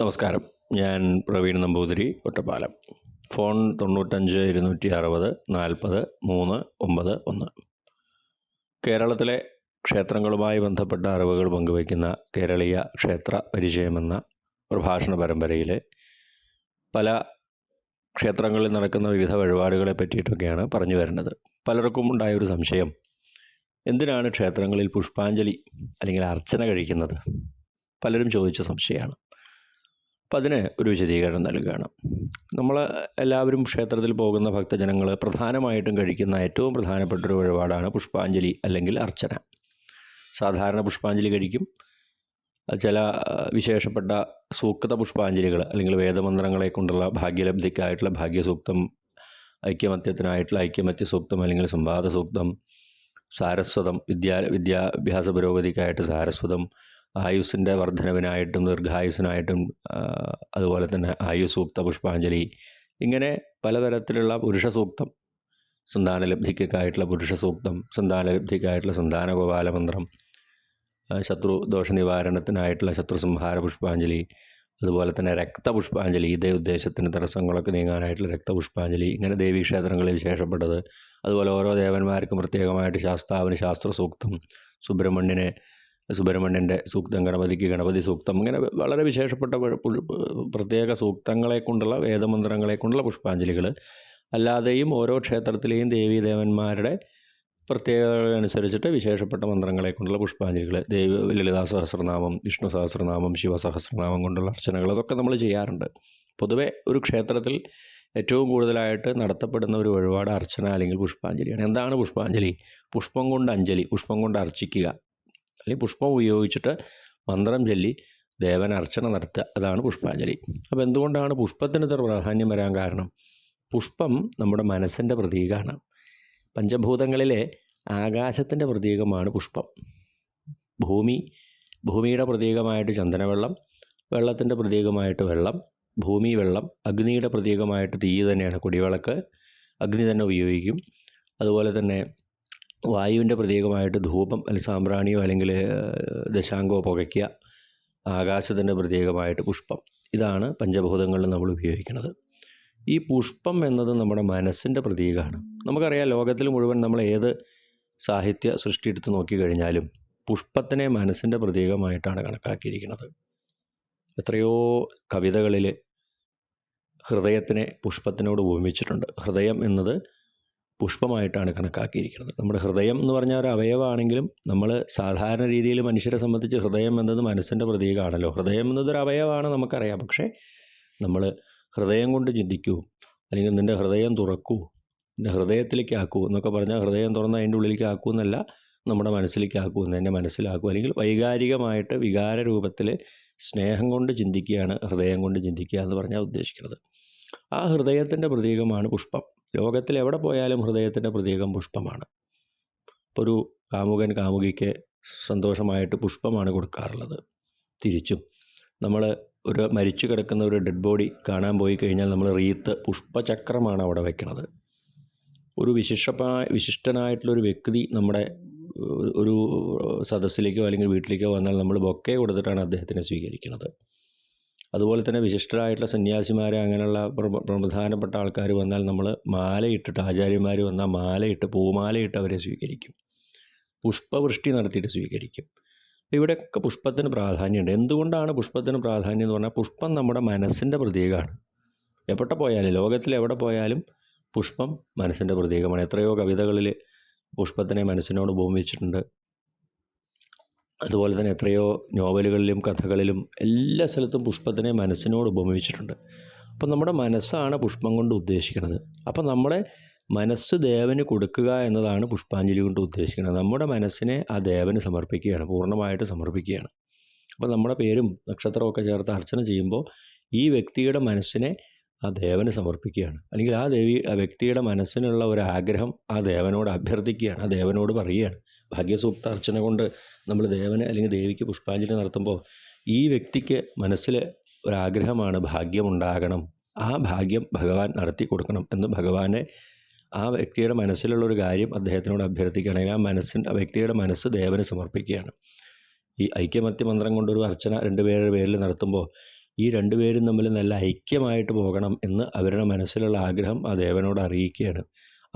നമസ്കാരം. ഞാൻ പ്രവീൺ നമ്പൂതിരി ഒറ്റപ്പാലം. ഫോൺ തൊണ്ണൂറ്റഞ്ച് ഇരുന്നൂറ്റി അറുപത് നാൽപ്പത് മൂന്ന് ഒമ്പത് ഒന്ന്. കേരളത്തിലെ ക്ഷേത്രങ്ങളുമായി ബന്ധപ്പെട്ട അറിവുകൾ പങ്കുവയ്ക്കുന്ന കേരളീയ ക്ഷേത്ര പരിചയമെന്ന പ്രഭാഷണ പരമ്പരയിലെ പല ക്ഷേത്രങ്ങളിൽ നടക്കുന്ന വിവിധ വഴിപാടുകളെ പറ്റിയിട്ടൊക്കെയാണ് പറഞ്ഞു വരുന്നത്. പലർക്കും ഉണ്ടായൊരു സംശയം എന്തിനാണ് ക്ഷേത്രങ്ങളിൽ പുഷ്പാഞ്ജലി അല്ലെങ്കിൽ അർച്ചന കഴിക്കുന്നത്? പലരും ചോദിച്ച സംശയമാണ്. അപ്പം അതിന് ഒരു വിശദീകരണം നൽകുകയാണ്. നമ്മൾ എല്ലാവരും ക്ഷേത്രത്തിൽ പോകുന്ന ഭക്തജനങ്ങൾ പ്രധാനമായിട്ടും കഴിക്കുന്ന ഏറ്റവും പ്രധാനപ്പെട്ട ഒരു വഴിപാടാണ് പുഷ്പാഞ്ജലി അല്ലെങ്കിൽ അർച്ചന. സാധാരണ പുഷ്പാഞ്ജലി കഴിക്കും. ചില വിശേഷപ്പെട്ട സൂക്ത പുഷ്പാഞ്ജലികൾ അല്ലെങ്കിൽ വേദമന്ത്രങ്ങളെ കൊണ്ടുള്ള ഭാഗ്യലബ്ധിക്കായിട്ടുള്ള ഭാഗ്യസൂക്തം ഐക്യമത്യത്തിനായിട്ടുള്ള ഐക്യമത്യ സൂക്തം അല്ലെങ്കിൽ സംവാദ സൂക്തം സാരസ്വതം വിദ്യാ വിദ്യാഭ്യാസ പുരോഗതിക്കായിട്ട് സാരസ്വതം ആയുസ്സിന്റെ വർധനവിനായിട്ടും ദീർഘായുസ്സിനായിട്ടും അതുപോലെ തന്നെ ആയുസൂക്ത പുഷ്പാഞ്ജലി ഇങ്ങനെ പലതരത്തിലുള്ള പുരുഷ സൂക്തം സന്താനലബ്ധിക്കായിട്ടുള്ള പുരുഷ സൂക്തം സന്താനലബ്ധിക്കായിട്ടുള്ള സന്താന ഗോപാലമന്ത്രം ശത്രു ദോഷ നിവാരണത്തിനായിട്ടുള്ള ശത്രു സംഹാര പുഷ്പാഞ്ജലി അതുപോലെ തന്നെ രക്തപുഷ്പാഞ്ജലി ഇതേ ഉദ്ദേശത്തിന് തടസ്സങ്ങളൊക്കെ നീങ്ങാനായിട്ടുള്ള രക്തപുഷ്പാഞ്ജലി ഇങ്ങനെ ദേവീക്ഷേത്രങ്ങളിൽ വിശേഷപ്പെട്ടത്. അതുപോലെ ഓരോ ദേവന്മാർക്കും പ്രത്യേകമായിട്ട് ശാസ്താവിന് ശാസ്ത്ര സൂക്തം സുബ്രഹ്മണ്യന് സുബ്രഹ്മണ്യന്റെ സൂക്തം ഗണപതിക്ക് ഗണപതി സൂക്തം ഇങ്ങനെ വളരെ വിശേഷപ്പെട്ട പ്രത്യേക സൂക്തങ്ങളെ കൊണ്ടുള്ള വേദമന്ത്രങ്ങളെ കൊണ്ടുള്ള പുഷ്പാഞ്ജലികൾ അല്ലാതെയും ഓരോ ക്ഷേത്രത്തിലെയും ദേവീദേവന്മാരുടെ പ്രത്യേകത അനുസരിച്ചിട്ട് വിശേഷപ്പെട്ട മന്ത്രങ്ങളെ കൊണ്ടുള്ള പുഷ്പാഞ്ജലികൾ ദേവി ലളിതാ സഹസ്രനാമം വിഷ്ണു സഹസ്രനാമം ശിവസഹസ്രനാമം കൊണ്ടുള്ള അർച്ചനകൾ അതൊക്കെ നമ്മൾ ചെയ്യാറുണ്ട്. പൊതുവേ ഒരു ക്ഷേത്രത്തിൽ ഏറ്റവും കൂടുതലായിട്ട് നടത്തപ്പെടുന്ന ഒരു വഴിപാട് അർച്ചന അല്ലെങ്കിൽ പുഷ്പാഞ്ജലിയാണ്. എന്താണ് പുഷ്പാഞ്ജലി? പുഷ്പം കൊണ്ട് അഞ്ജലി പുഷ്പം കൊണ്ട് അർച്ചിക്കുക. അല്ലെങ്കിൽ പുഷ്പം ഉപയോഗിച്ചിട്ട് മന്ത്രം ചൊല്ലി ദേവൻ അർച്ചന നടത്തുക. അതാണ് പുഷ്പാഞ്ജലി. അപ്പോൾ എന്തുകൊണ്ടാണ് പുഷ്പത്തിന് ഇത്ര പ്രാധാന്യം വരാൻ കാരണം? പുഷ്പം നമ്മുടെ മനസ്സിന്റെ പ്രതീകമാണ്. പഞ്ചഭൂതങ്ങളിലെ ആകാശത്തിന്റെ പ്രതീകമാണ് പുഷ്പം. ഭൂമി ഭൂമിയുടെ പ്രതീകമായിട്ട് ചന്ദനവെള്ളം വെള്ളത്തിന്റെ പ്രതീകമായിട്ട് വെള്ളം ഭൂമി വെള്ളം അഗ്നിയുടെ പ്രതീകമായിട്ട് തീ തന്നെയാണ് കുടിവിളക്ക്. അഗ്നി തന്നെ ഉപയോഗിക്കും. അതുപോലെ തന്നെ വായുവിന്റെ പ്രതീകമായിട്ട് ധൂപം അല്ലെങ്കിൽ സാമ്പ്രാണിയോ അല്ലെങ്കിൽ ദശാങ്കോ പുകയ്ക്കുക ആകാശത്തിന്റെ പ്രതീകമായിട്ട് പുഷ്പം. ഇതാണ് പഞ്ചഭൂതങ്ങളിൽ നമ്മൾ ഉപയോഗിക്കുന്നത്. ഈ പുഷ്പം എന്നത് നമ്മുടെ മനസ്സിന്റെ പ്രതീകമാണ്. നമുക്കറിയാം ലോകത്തിൽ മുഴുവൻ നമ്മൾ ഏത് സാഹിത്യ സൃഷ്ടി എടുത്ത് നോക്കിക്കഴിഞ്ഞാലും പുഷ്പത്തിനെ മനസ്സിന്റെ പ്രതീകമായിട്ടാണ് കണക്കാക്കിയിരിക്കുന്നത്. എത്രയോ കവിതകളിൽ ഹൃദയത്തിനെ പുഷ്പത്തിനോട് ഉപമിച്ചിട്ടുണ്ട്. ഹൃദയം എന്നത് പുഷ്പമായിട്ടാണ് കണക്കാക്കിയിരിക്കുന്നത്. നമ്മുടെ ഹൃദയം എന്ന് പറഞ്ഞാൽ ഒരു അവയവമാണെങ്കിലും നമ്മൾ സാധാരണ രീതിയിൽ മനുഷ്യരെ സംബന്ധിച്ച് ഹൃദയം എന്നത് മനസ്സിന്റെ പ്രതീകമാണല്ലോ. ഹൃദയം എന്നതൊരു അവയവമാണ് നമുക്കറിയാം. പക്ഷേ നമ്മൾ ഹൃദയം കൊണ്ട് ചിന്തിക്കൂ. അല്ലെങ്കിൽ നിന്റെ ഹൃദയം തുറക്കൂ. നിന്റെ ഹൃദയത്തിലേക്ക് ആക്കൂ എന്നൊക്കെ പറഞ്ഞാൽ ഹൃദയം തുറന്ന് അതിന്റെ ഉള്ളിലേക്ക് ആക്കൂ എന്നല്ല നമ്മുടെ മനസ്സിലേക്ക് ആക്കൂ എന്ന് മനസ്സിലാക്കൂ. അല്ലെങ്കിൽ വൈകാരികമായിട്ട് വികാര രൂപത്തിൽ സ്നേഹം കൊണ്ട് ചിന്തിക്കുകയാണ് ഹൃദയം കൊണ്ട് ചിന്തിക്കുക എന്ന് പറഞ്ഞാൽ ഉദ്ദേശിക്കുന്നത്. ആ ഹൃദയത്തിന്റെ പ്രതീകമാണ് പുഷ്പം. ലോകത്തിൽ എവിടെ പോയാലും ഹൃദയത്തിന്റെ പ്രതീകം പുഷ്പമാണ്. ഒരു കാമുകൻ കാമുകിക്ക് സന്തോഷമായിട്ട് പുഷ്പമാണ് കൊടുക്കാറുള്ളത്. തിരിച്ചും നമ്മൾ ഒരു മരിച്ചു കിടക്കുന്ന ഒരു ഡെഡ് ബോഡി കാണാൻ പോയി കഴിഞ്ഞാൽ നമ്മൾ റീത്ത് പുഷ്പചക്രമാണ് അവിടെ വെക്കുന്നത് ഒരു വിശിഷ്ടമായ വിശിഷ്ടനായിട്ടുള്ളൊരു വ്യക്തി നമ്മുടെ ഒരു സദസ്സിലേക്കോ അല്ലെങ്കിൽ വീട്ടിലേക്കോ വന്നാൽ നമ്മൾ ബൊക്കെ കൊടുത്തിട്ടാണ് അദ്ദേഹത്തിനെ സ്വീകരിക്കുന്നത്. അതുപോലെ തന്നെ വിശിഷ്ടരായിട്ടുള്ള സന്യാസിമാരെ അങ്ങനെയുള്ള പ്രധാനപ്പെട്ട ആൾക്കാർ വന്നാൽ നമ്മൾ മാലയിട്ടിട്ട് ആചാര്യന്മാർ വന്നാൽ മാലയിട്ട് പൂമാലയിട്ട് അവരെ സ്വീകരിക്കും. പുഷ്പവൃഷ്ടി നടത്തിയിട്ട് സ്വീകരിക്കും. ഇവിടെയൊക്കെ പുഷ്പത്തിന് പ്രാധാന്യമുണ്ട്. എന്തുകൊണ്ടാണ് പുഷ്പത്തിന് പ്രാധാന്യം എന്ന് പറഞ്ഞാൽ പുഷ്പം നമ്മുടെ മനസ്സിന്റെ പ്രതീകമാണ്. എവിടെ പോയാലും ലോകത്തിൽ എവിടെ പോയാലും പുഷ്പം മനസ്സിന്റെ പ്രതീകമാണ്. എത്രയോ കവിതകളിൽ പുഷ്പത്തിനെ മനസ്സിനോട് ഉപമിച്ചിട്ടുണ്ട്. അതുപോലെ തന്നെ എത്രയോ നോവലുകളിലും കഥകളിലും എല്ലാ സ്ഥലത്തും പുഷ്പത്തിനെ മനസ്സിനോട് ഉപമിച്ചിട്ടുണ്ട് അപ്പം നമ്മുടെ മനസ്സാണ് പുഷ്പം കൊണ്ട് ഉദ്ദേശിക്കുന്നത്. അപ്പം നമ്മുടെ മനസ്സ് ദേവന് കൊടുക്കുക എന്നതാണ് പുഷ്പാഞ്ജലി കൊണ്ട് ഉദ്ദേശിക്കുന്നത്. നമ്മുടെ മനസ്സിനെ ആ ദേവന് സമർപ്പിക്കുകയാണ് പൂർണമായിട്ട് സമർപ്പിക്കുകയാണ്. അപ്പോൾ നമ്മുടെ പേരും നക്ഷത്രമൊക്കെ ചേർത്ത് അർച്ചന ചെയ്യുമ്പോൾ ഈ വ്യക്തിയുടെ മനസ്സിനെ ആ ദേവന് സമർപ്പിക്കുകയാണ്. അല്ലെങ്കിൽ ആ ദേവി ആ വ്യക്തിയുടെ മനസ്സിനുള്ള ഒരു ആഗ്രഹം ആ ദേവനോട് അഭ്യർത്ഥിക്കുകയാണ് ആ ദേവനോട് പറയുകയാണ്. ഭാഗ്യസൂക്ത അർച്ചന കൊണ്ട് നമ്മൾ ദേവന് അല്ലെങ്കിൽ ദേവിക്ക് പുഷ്പാഞ്ജലി നടത്തുമ്പോൾ ഈ വ്യക്തിക്ക് മനസ്സിൽ ഒരാഗ്രഹമാണ് ഭാഗ്യമുണ്ടാകണം. ആ ഭാഗ്യം ഭഗവാൻ നടത്തി കൊടുക്കണം എന്ന് ഭഗവാനെ ആ വ്യക്തിയുടെ മനസ്സിലുള്ള ഒരു കാര്യം അദ്ദേഹത്തിനോട് അഭ്യർത്ഥിക്കുകയാണെങ്കിൽ ആ മനസ്സിന്റെ ആ വ്യക്തിയുടെ മനസ്സ് ദേവന് സമർപ്പിക്കുകയാണ്. ഈ ഐക്യമത്യ മന്ത്രം കൊണ്ടൊരു അർച്ചന രണ്ടുപേരുടെ പേരിൽ നടത്തുമ്പോൾ ഈ രണ്ടുപേരും തമ്മിൽ നല്ല ഐക്യമായിട്ട് പോകണം എന്ന് അവരുടെ മനസ്സിലുള്ള ആഗ്രഹം ആ ദേവനോട് അറിയിക്കുകയാണ്.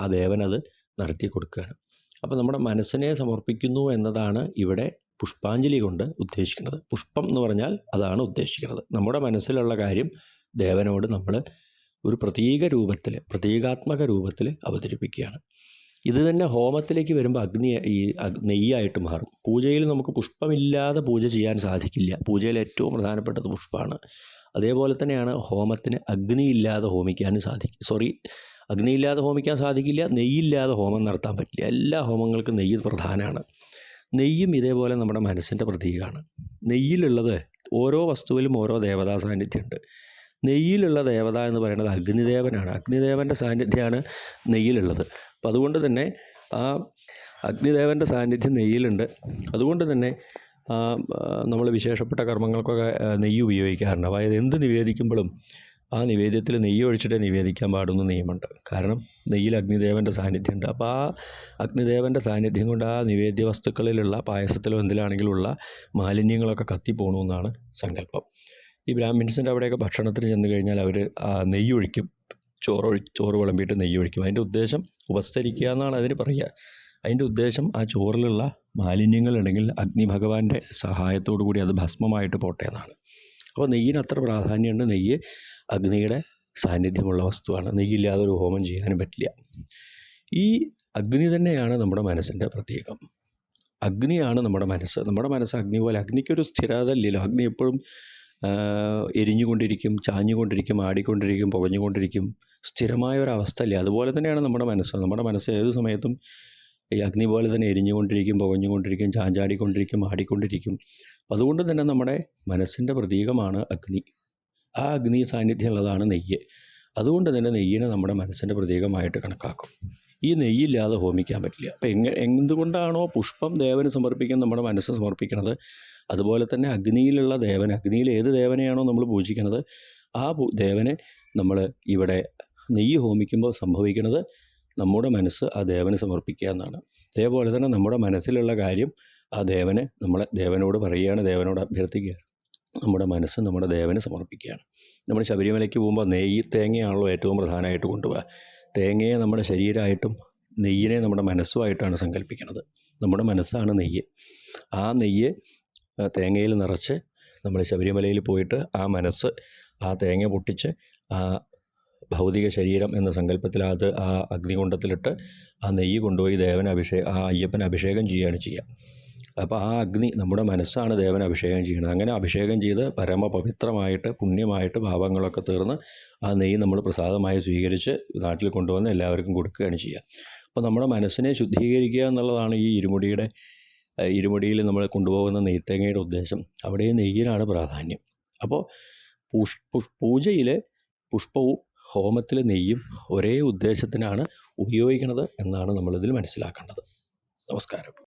ആ ദേവനത് നടത്തി കൊടുക്കുകയാണ്. അപ്പോൾ നമ്മുടെ മനസ്സിനെ സമർപ്പിക്കുന്നു എന്നതാണ് ഇവിടെ പുഷ്പാഞ്ജലി കൊണ്ട് ഉദ്ദേശിക്കുന്നത്. പുഷ്പം എന്ന് പറഞ്ഞാൽ അതാണ് ഉദ്ദേശിക്കുന്നത്. നമ്മുടെ മനസ്സിലുള്ള കാര്യം ദേവനോട് നമ്മൾ ഒരു പ്രതീക രൂപത്തിൽ പ്രതീകാത്മക രൂപത്തിൽ അവതരിപ്പിക്കുകയാണ്. ഇത് തന്നെ ഹോമത്തിലേക്ക് വരുമ്പോൾ അഗ്നി ഈ നെയ്യായിട്ട് മാറും. പൂജയിൽ നമുക്ക് പുഷ്പമില്ലാതെ പൂജ ചെയ്യാൻ സാധിക്കില്ല. പൂജയിൽ ഏറ്റവും പ്രധാനപ്പെട്ടത് പുഷ്പമാണ്. അതേപോലെ തന്നെയാണ് ഹോമത്തിന് അഗ്നിയില്ലാതെ ഹോമിക്കാനും സാധിക്കും. സോറി അഗ്നിയില്ലാതെ ഹോമിക്കാൻ സാധിക്കില്ല നെയ്യില്ലാതെ ഹോമം നടത്താൻ പറ്റില്ല. എല്ലാ ഹോമങ്ങൾക്കും നെയ്യ് പ്രധാനമാണ്. നെയ്യും ഇതേപോലെ നമ്മുടെ മനസ്സിന്റെ പ്രതീകമാണ്. നെയ്യിലുള്ളത് ഓരോ വസ്തുവിലും ഓരോ ദേവതാ സാന്നിധ്യമുണ്ട്. നെയ്യിലുള്ള ദേവത എന്ന് പറയുന്നത് അഗ്നിദേവനാണ്. അഗ്നിദേവന്റെ സാന്നിധ്യമാണ് നെയ്യിലുള്ളത്. അപ്പം അതുകൊണ്ട് തന്നെ ആ അഗ്നിദേവന്റെ സാന്നിധ്യം നെയ്യിലുണ്ട്. അതുകൊണ്ട് തന്നെ നമ്മൾ വിശേഷപ്പെട്ട കർമ്മങ്ങൾക്കൊക്കെ നെയ്യ് ഉപയോഗിക്കാറുണ്ട്. അതായത് എന്ത് നിവേദിക്കുമ്പോഴും ആ നിവേദ്യത്തിൽ നെയ്യ് ഒഴിച്ചിട്ടേ നിവേദിക്കാൻ പാടുന്ന നിയമമുണ്ട്. കാരണം നെയ്യിൽ അഗ്നിദേവന്റെ സാന്നിധ്യമുണ്ട്. അപ്പോൾ ആ അഗ്നിദേവന്റെ സാന്നിധ്യം കൊണ്ട് ആ നിവേദ്യ വസ്തുക്കളിലുള്ള പായസത്തിലോ എന്തിലാണെങ്കിലും ഉള്ള മാലിന്യങ്ങളൊക്കെ കത്തിപ്പോണമെന്നാണ് സങ്കല്പം. ഈ ബ്രാഹ്മിൻസിന്റെ അവിടെയൊക്കെ ഭക്ഷണത്തിന് ചെന്ന് കഴിഞ്ഞാൽ അവർ നെയ്യ് ഒഴിക്കും. ചോറ് ചോറ് വിളമ്പിയിട്ട് നെയ്യ് ഒഴിക്കും. അതിന്റെ ഉദ്ദേശം ഉപസ്തരിക്കുക എന്നാണ് അതിന് പറയുക. അതിന്റെ ഉദ്ദേശം ആ ചോറിലുള്ള മാലിന്യങ്ങളുണ്ടെങ്കിൽ അഗ്നി ഭഗവാന്റെ സഹായത്തോടു കൂടി അത് ഭസ്മമായിട്ട് പോട്ടെ എന്നാണ്. അപ്പോൾ നെയ്യിന് അത്ര പ്രാധാന്യമുണ്ട്. നെയ്യ് അഗ്നിയുടെ സാന്നിധ്യമുള്ള വസ്തുവാണ്. നെയ്യില്ലാതെ ഒരു ഹോമം ചെയ്യാനും പറ്റില്ല. ഈ അഗ്നി തന്നെയാണ് നമ്മുടെ മനസ്സിന്റെ പ്രത്യേകം. അഗ്നിയാണ് നമ്മുടെ മനസ്സ്. നമ്മുടെ മനസ്സ് അഗ്നി പോലെ അഗ്നിക്കൊരു സ്ഥിരത ഇല്ലല്ലോ. അഗ്നി എപ്പോഴും എരിഞ്ഞുകൊണ്ടിരിക്കും ചാഞ്ഞുകൊണ്ടിരിക്കും ആടിക്കൊണ്ടിരിക്കും പുകഞ്ഞുകൊണ്ടിരിക്കും. സ്ഥിരമായ ഒരു അവസ്ഥ ഇല്ല. അതുപോലെ തന്നെയാണ് നമ്മുടെ മനസ്സ്. നമ്മുടെ മനസ്സ് ഏത് സമയത്തും ഈ അഗ്നി പോലെ തന്നെ എരിഞ്ഞുകൊണ്ടിരിക്കും പുകഞ്ഞുകൊണ്ടിരിക്കും ചാഞ്ചാടിക്കൊണ്ടിരിക്കും ആടിക്കൊണ്ടിരിക്കും. അതുകൊണ്ട് തന്നെ നമ്മുടെ മനസ്സിന്റെ പ്രതീകമാണ് അഗ്നി. ആ അഗ്നി സാന്നിധ്യമുള്ളതാണ് നെയ്യ്. അതുകൊണ്ട് തന്നെ നെയ്യിനെ നമ്മുടെ മനസ്സിന്റെ പ്രതീകമായിട്ട് കണക്കാക്കും. ഈ നെയ്യില്ലാതെ ഹോമിക്കാൻ പറ്റില്ല. അപ്പം എങ്ങ എന്തുകൊണ്ടാണോ പുഷ്പം ദേവന് സമർപ്പിക്കാൻ നമ്മുടെ മനസ്സ് സമർപ്പിക്കുന്നത് അതുപോലെ തന്നെ അഗ്നിയിലുള്ള ദേവൻ അഗ്നിയിൽ ഏത് ദേവനെയാണോ നമ്മൾ പൂജിക്കുന്നത് ആ ദേവനെ നമ്മൾ ഇവിടെ നെയ്യ് ഹോമിക്കുമ്പോൾ സംഭവിക്കുന്നത് നമ്മുടെ മനസ്സ് ആ ദേവന് സമർപ്പിക്കുക എന്നാണ്. അതേപോലെ തന്നെ നമ്മുടെ മനസ്സിലുള്ള കാര്യം ആ ദേവനെ നമ്മളെ ദേവനോട് പറയുകയാണ് ദേവനോട് അഭ്യർത്ഥിക്കുകയാണ്. നമ്മുടെ മനസ്സ് നമ്മുടെ ദേവന് സമർപ്പിക്കുകയാണ്. നമ്മൾ ശബരിമലയ്ക്ക് പോകുമ്പോൾ നെയ്യ് തേങ്ങയാണല്ലോ ഏറ്റവും പ്രധാനമായിട്ട് കൊണ്ടുപോകുക തേങ്ങയെ നമ്മുടെ ശരീരമായിട്ടും നെയ്യിനെ നമ്മുടെ മനസ്സുമായിട്ടാണ് സങ്കല്പിക്കുന്നത് നമ്മുടെ മനസ്സാണ് നെയ്യ്. ആ നെയ്യ് തേങ്ങയിൽ നിറച്ച് നമ്മൾ ശബരിമലയിൽ പോയിട്ട് ആ മനസ്സ് ആ തേങ്ങ പൊട്ടിച്ച് ആ ഭൗതിക ശരീരം എന്ന സങ്കല്പത്തിൽ അത് ആ അഗ്നികുണ്ഡത്തിലിട്ട് ആ നെയ്യ് കൊണ്ടുപോയി ദേവൻ അഭിഷേ ആ അയ്യപ്പൻ അഭിഷേകം ചെയ്യുകയാണ് ചെയ്യുക. അപ്പോൾ ആ അഗ്നി നമ്മുടെ മനസ്സാണ് ദേവൻ അഭിഷേകം ചെയ്യുന്നത്. അങ്ങനെ അഭിഷേകം ചെയ്ത് പരമപവിത്രമായിട്ട് പുണ്യമായിട്ട് ഭാവങ്ങളൊക്കെ തീർന്ന് ആ നെയ്യ് നമ്മൾ പ്രസാദമായി സ്വീകരിച്ച് നാട്ടിൽ കൊണ്ടുവന്ന് എല്ലാവർക്കും കൊടുക്കുകയാണ് ചെയ്യുക. അപ്പോൾ നമ്മുടെ മനസ്സിനെ ശുദ്ധീകരിക്കുക എന്നുള്ളതാണ് ഈ ഇരുമുടിയുടെ ഇരുമുടിയിൽ നമ്മൾ കൊണ്ടുപോകുന്ന നെയ്ത്തേങ്ങയുടെ ഉദ്ദേശം. അവിടെ നെയ്യിനാണ് പ്രാധാന്യം. അപ്പോൾ പുഷ് പൂജയിൽ പുഷ്പവും ഹോമത്തിൽ നെയ്യും ഒരേ ഉദ്ദേശത്തിനാണ് ഉപയോഗിക്കുന്നത് എന്നാണ് നമ്മളിതിൽ മനസ്സിലാക്കേണ്ടത്. നമസ്കാരം.